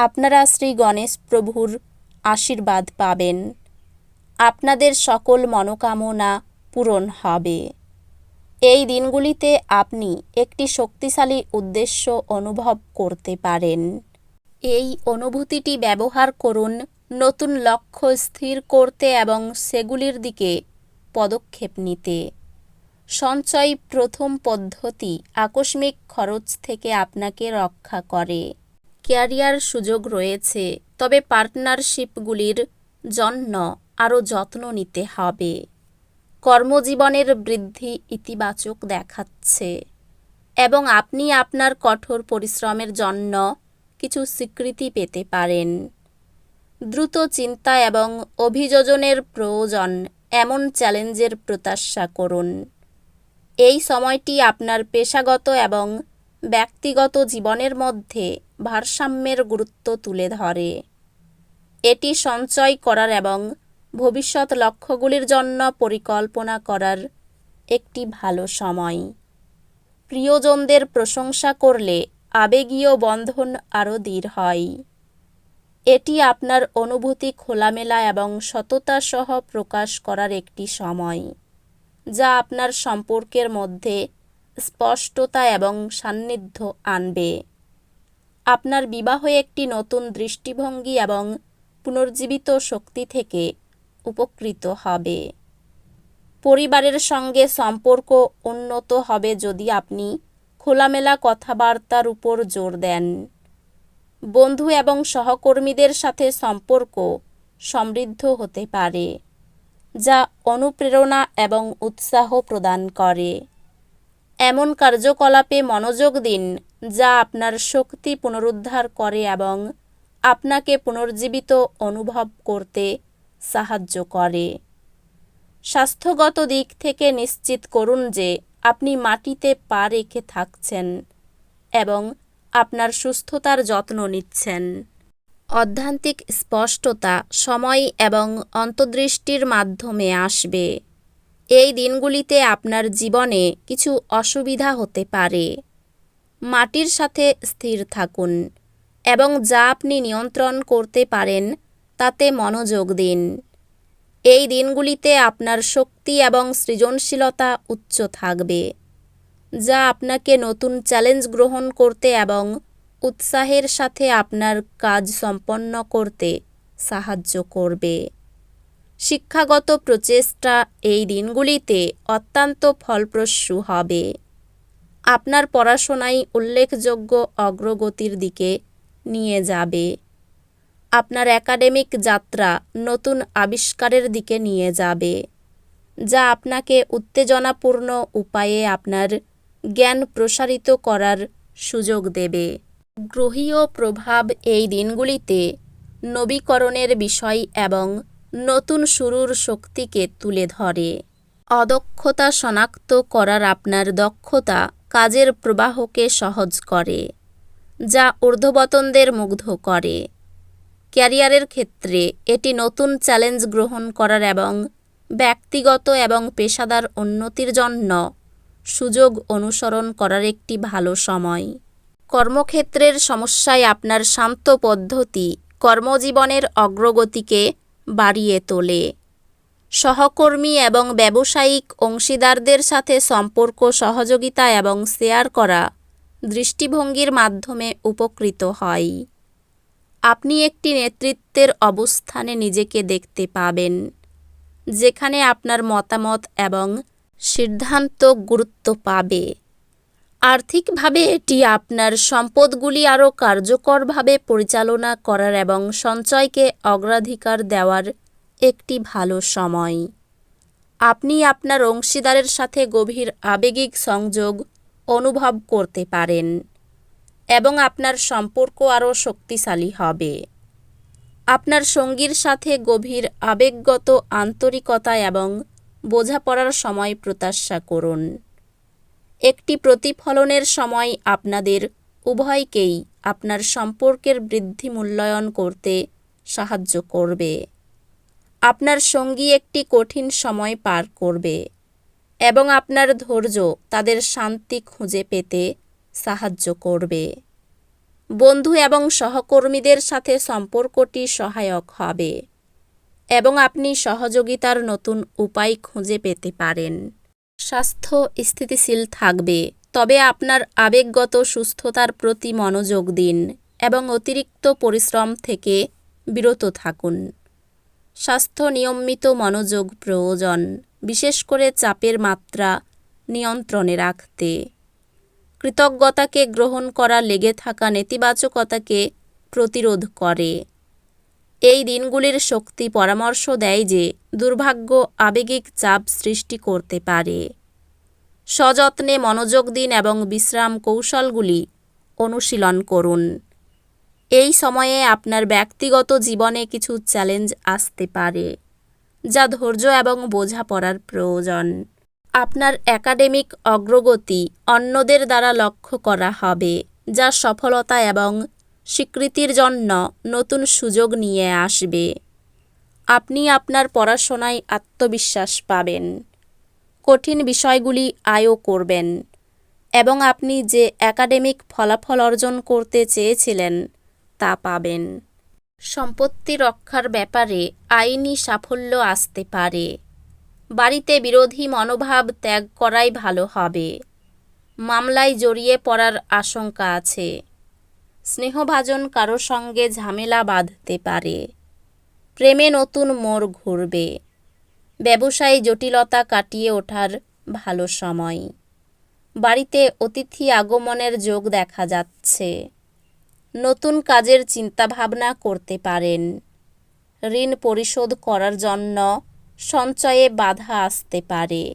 আপনারা শ্রী গণেশ প্রভুর আশীর্বাদ পাবেন। আপনাদের সকল মনোকামনা পূরণ হবে। এই দিনগুলিতে আপনি একটি শক্তিশালী উদ্দেশ্য অনুভব করতে পারেন। এই অনুভূতিটি ব্যবহার করুন নতুন লক্ষ্য স্থির করতে এবং সেগুলির দিকে পদক্ষেপ নিতে। সঞ্চয় প্রথম পদ্ধতি আকস্মিক খরচ থেকে আপনাকে রক্ষা করে। ক্যারিয়ার সুযোগ রয়েছে, তবে পার্টনারশিপগুলির জন্য আরও যত্ন নিতে হবে। কর্মজীবনের বৃদ্ধি ইতিবাচক দেখাচ্ছে এবং আপনি আপনার কঠোর পরিশ্রমের জন্য কিছু স্বীকৃতি পেতে পারেন। দ্রুত চিন্তা এবং অভিযোজনের প্রয়োজন, এমন চ্যালেঞ্জের প্রত্যাশা করুন। এই সময়টি আপনার পেশাগত এবং ব্যক্তিগত জীবনের মধ্যে ভারসাম্যের গুরুত্ব তুলে ধরে। এটি সঞ্চয় করার এবং ভবিষ্যৎ লক্ষ্যগুলির জন্য পরিকল্পনা করার একটি ভালো সময়। প্রিয়জনদের প্রশংসা করলে আবেগীয় বন্ধন আরও দৃঢ় হয়। এটি আপনার অনুভূতি খোলামেলা এবং সততা সহ প্রকাশ করার একটি সময়, যা আপনার সম্পর্কের মধ্যে স্পষ্টতা এবং সান্নিধ্য আনবে। আপনার বিবাহ একটি নতুন দৃষ্টিভঙ্গি এবং পুনর্জীবিত শক্তি থেকে উপকৃত হবে। পরিবারের সঙ্গে সম্পর্ক উন্নত হবে যদি আপনি খোলামেলা কথাবার্তার উপর জোর দেন। বন্ধু এবং সহকর্মীদের সাথে সম্পর্ক সমৃদ্ধ হতে পারে, যা অনুপ্রেরণা এবং উৎসাহ প্রদান করে। এমন কার্যকলাপে মনোযোগ দিন যা আপনার শক্তি পুনরুদ্ধার করে এবং আপনাকে পুনর্জীবিত অনুভব করতে সাহায্য করে। স্বাস্থ্যগত দিক থেকে নিশ্চিত করুন যে আপনি মাটিতে পা রেখে থাকছেন এবং আপনার সুস্থতার যত্ন নিচ্ছেন। অধ্যান্তিক স্পষ্টতা সময় এবং অন্তর্দৃষ্টির মাধ্যমে আসবে। এই দিনগুলিতে আপনার জীবনে কিছু অসুবিধা হতে পারে। মাটির সাথে স্থির থাকুন এবং যা আপনি নিয়ন্ত্রণ করতে পারেন, তাতে মনোযোগ দিন। এই দিনগুলিতে আপনার শক্তি এবং সৃজনশীলতা উচ্চ থাকবে, যা আপনাকে নতুন চ্যালেঞ্জ গ্রহণ করতে এবং উৎসাহের সাথে আপনার কাজ সম্পন্ন করতে সাহায্য করবে। শিক্ষাগত প্রচেষ্টা এই দিনগুলিতে অত্যন্ত ফলপ্রসূ হবে। আপনার পড়াশোনায় উল্লেখযোগ্য অগ্রগতির দিকে নিয়ে যাবে। আপনার একাডেমিক যাত্রা নতুন আবিষ্কারের দিকে নিয়ে যাবে, যা আপনাকে উত্তেজনাপূর্ণ উপায়ে আপনার জ্ঞান প্রসারিত করার সুযোগ দেবে। গ্রহীয় প্রভাব এই দিনগুলিতে নবীকরণের বিষয় এবং নতুন শুরুর শক্তিকে তুলে ধরে। অদক্ষতা শনাক্ত করার আপনার দক্ষতা কাজের প্রবাহকে সহজ করে, যা ঊর্ধ্ববতনদের মুগ্ধ করে। ক্যারিয়ারের ক্ষেত্রে এটি নতুন চ্যালেঞ্জ গ্রহণ করার এবং ব্যক্তিগত এবং পেশাদার উন্নতির জন্য সুযোগ অনুসরণ করার একটি ভালো সময়। কর্মক্ষেত্রের সমস্যায় আপনার শান্ত পদ্ধতি কর্মজীবনের অগ্রগতিকে বাড়িয়ে তোলে। সহকর্মী এবং ব্যবসায়িক অংশীদারদের সাথে সম্পর্ক, সহযোগিতা এবং শেয়ার করা দৃষ্টিভঙ্গির মাধ্যমে উপকৃত হয়। আপনি একটি নেতৃত্বের অবস্থানে নিজেকে দেখতে পাবেন, যেখানে আপনার মতামত এবং সিদ্ধান্ত গুরুত্ব পাবে। আর্থিকভাবে এটি আপনার সম্পদগুলি আরও কার্যকরভাবে পরিচালনা করার এবং সঞ্চয়কে অগ্রাধিকার দেওয়ার একটি ভালো সময়। আপনি আপনার অংশীদারের সাথে গভীর আবেগিক সংযোগ অনুভব করতে পারেন এবং আপনার সম্পর্ক আরও শক্তিশালী হবে। আপনার সঙ্গীর সাথে গভীর আবেগগত আন্তরিকতা এবং বোঝাপড়ার সময় প্রত্যাশা করুন। একটি প্রতিফলনের সময় আপনাদের উভয়কেই আপনার সম্পর্কের বৃদ্ধি মূল্যায়ন করতে সাহায্য করবে। আপনার সঙ্গী একটি কঠিন সময় পার করবে এবং আপনার ধৈর্য তাদের শান্তি খুঁজে পেতে সাহায্য করবে। বন্ধু এবং সহকর্মীদের সাথে সম্পর্কটি সহায়ক হবে এবং আপনি সহযোগিতার নতুন উপায় খুঁজে পেতে পারেন। স্বাস্থ্য স্থিতিশীল থাকবে, তবে আপনার আবেগগত সুস্থতার প্রতি মনোযোগ দিন এবং অতিরিক্ত পরিশ্রম থেকে বিরত থাকুন। স্বাস্থ্য নিয়মিত মনোযোগ প্রয়োজন, বিশেষ করে চাপের মাত্রা নিয়ন্ত্রণে রাখতে। কৃতজ্ঞতাকে গ্রহণ করা, লেগে থাকা নেতিবাচকতাকে প্রতিরোধ করে। এই দিনগুলির শক্তি পরামর্শ দেয় যে, দুর্ভাগ্য আবেগিক চাপ সৃষ্টি করতে পারে। সযত্নে মনোযোগ দিন এবং বিশ্রাম কৌশলগুলি অনুশীলন করুন। এই সময়ে আপনার ব্যক্তিগত জীবনে কিছু চ্যালেঞ্জ আসতে পারে, যা ধৈর্য এবং বোঝাপড়ার প্রয়োজন। আপনার একাডেমিক অগ্রগতি অন্যদের দ্বারা লক্ষ্য করা হবে, যা সফলতা এবং স্বীকৃতির জন্য নতুন সুযোগ নিয়ে আসবে। আপনি আপনার পড়াশোনায় আত্মবিশ্বাস পাবেন, কঠিন বিষয়গুলি আয়ও করবেন, এবং আপনি যে একাডেমিক ফলাফল অর্জন করতে চেয়েছিলেন তা পাবেন। সম্পত্তি রক্ষার ব্যাপারে আইনি সাফল্য আসতে পারে। বাড়িতে বিরোধী মনোভাব ত্যাগ করাই ভালো হবে। মামলায় জড়িয়ে পড়ার আশঙ্কা আছে। স্নেহভাজন কারও সঙ্গে ঝামেলা বাঁধতে পারে। প্রেমে নতুন মোড় ঘুরবে। ব্যবসায়ী জটিলতা কাটিয়ে ওঠার ভালো সময়। বাড়িতে অতিথি আগমনের যোগ দেখা যাচ্ছে। নতুন কাজের চিন্তাভাবনা করতে পারেন। ঋণ পরিশোধ করার জন্য সঞ্চয়ে বাধা আসতে পারে।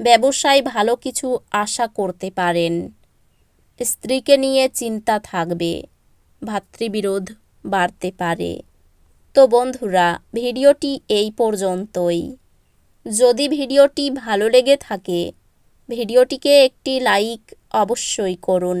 ব্যবসায় ভালো কিছু আশা করতে পারেন। স্ত্রীকে নিয়ে চিন্তা থাকবে। ভাতৃবিরোধ বাড়তে পারে। তো বন্ধুরা, ভিডিওটি এই পর্যন্তই। যদি ভিডিওটি ভালো লেগে থাকে, ভিডিওটিকে একটি লাইক অবশ্যই করুন।